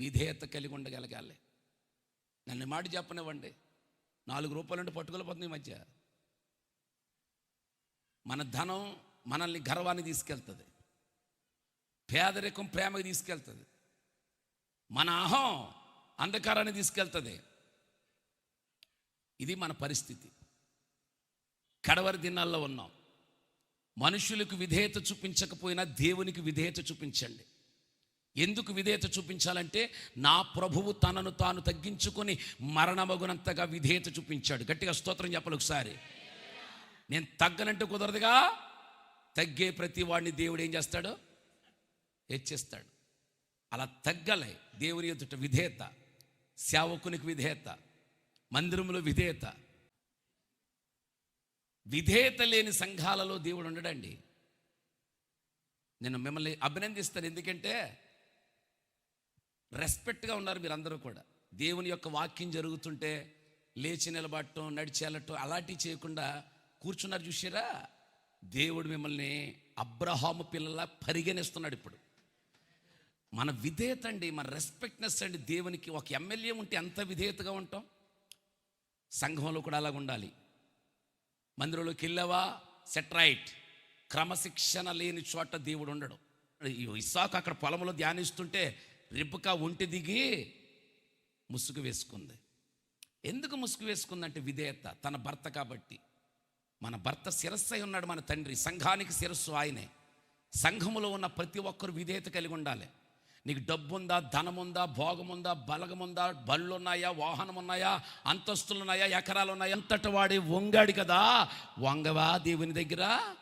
విధేయత కలిగి ఉండగలగాలి. నన్ను మాట చెప్పనివ్వండి. నాలుగు రూపాయలు ఉంటే పట్టుకెళ్ళిపోతుంది ఈ మధ్య. మన ధనం మనల్ని గర్వాన్ని తీసుకెళ్తుంది. పేదరికం ప్రేమకి తీసుకెళ్తుంది. మన అహం అంధకారాన్ని తీసుకెళ్తుంది. ఇది మన పరిస్థితి. కడవరి దినాల్లో ఉన్నాం. మనుషులకు విధేయత చూపించకపోయినా దేవునికి విధేయత చూపించండి. ఎందుకు విధేయత చూపించాలంటే నా ప్రభువు తనను తాను తగ్గించుకొని మరణమగునంతగా విధేయత చూపించాడు. గట్టిగా స్తోత్రం చెప్పాలి ఒకసారి. నేను తగ్గనంటే కుదరదుగా? తగ్గే ప్రతి వాడిని దేవుడు ఏం చేస్తాడు? హెచ్చిస్తాడు. అలా తగ్గలే దేవుని ఎదుట విధేయత సేవకునికి విధేయత మందిరంలో విధేయత. విధేయత లేని సంఘాలలో దేవుడు ఉండడండి. నేను మిమ్మల్ని అభినందిస్తాను. ఎందుకంటే రెస్పెక్ట్గా ఉన్నారు మీరందరూ కూడా. దేవుని యొక్క వాక్యం జరుగుతుంటే లేచి నిలబడటం నడిచి అలాంటివి చేయకుండా కూర్చున్నారు చూసారా దేవుడు మిమ్మల్ని అబ్రహాము పిల్లల పరిగణిస్తున్నాడు ఇప్పుడు. మన విధేయత అండి మన రెస్పెక్ట్నెస్ అండి దేవునికి. ఒక ఎమ్మెల్యే ఉంటే ఎంత విధేయతగా ఉంటాం? సంఘంలో కూడా అలాగ ఉండాలి. మందిరంలోకి వెళ్ళావా? సెట్రైట్ క్రమశిక్షణ లేని చోట దేవుడు ఉండడు. ఈ ఇస్సాకు అక్కడ పొలంలో ధ్యానిస్తుంటే రిబ్బక ఒంటి దిగి ముసుగు వేసుకుంది. ఎందుకు ముసుగు వేసుకుందంటే విధేయత తన భర్త కాబట్టి. మన భర్త శిరస్సు అయి ఉన్నాడు మన తండ్రి సంఘానికి శిరస్సు ఆయనే. సంఘములో ఉన్న ప్రతి ఒక్కరు విధేయత కలిగి ఉండాలి. నీకు డబ్బు ఉందా ధనం ఉందా భోగం ఉందా బలగం ఉందా బళ్ళు ఉన్నాయా వాహనం ఉన్నాయా అంతస్తులు ఉన్నాయా ఎకరాలు ఉన్నాయా అంతటి వాడి వంగాడు కదా. వంగవా దేవుని దగ్గర?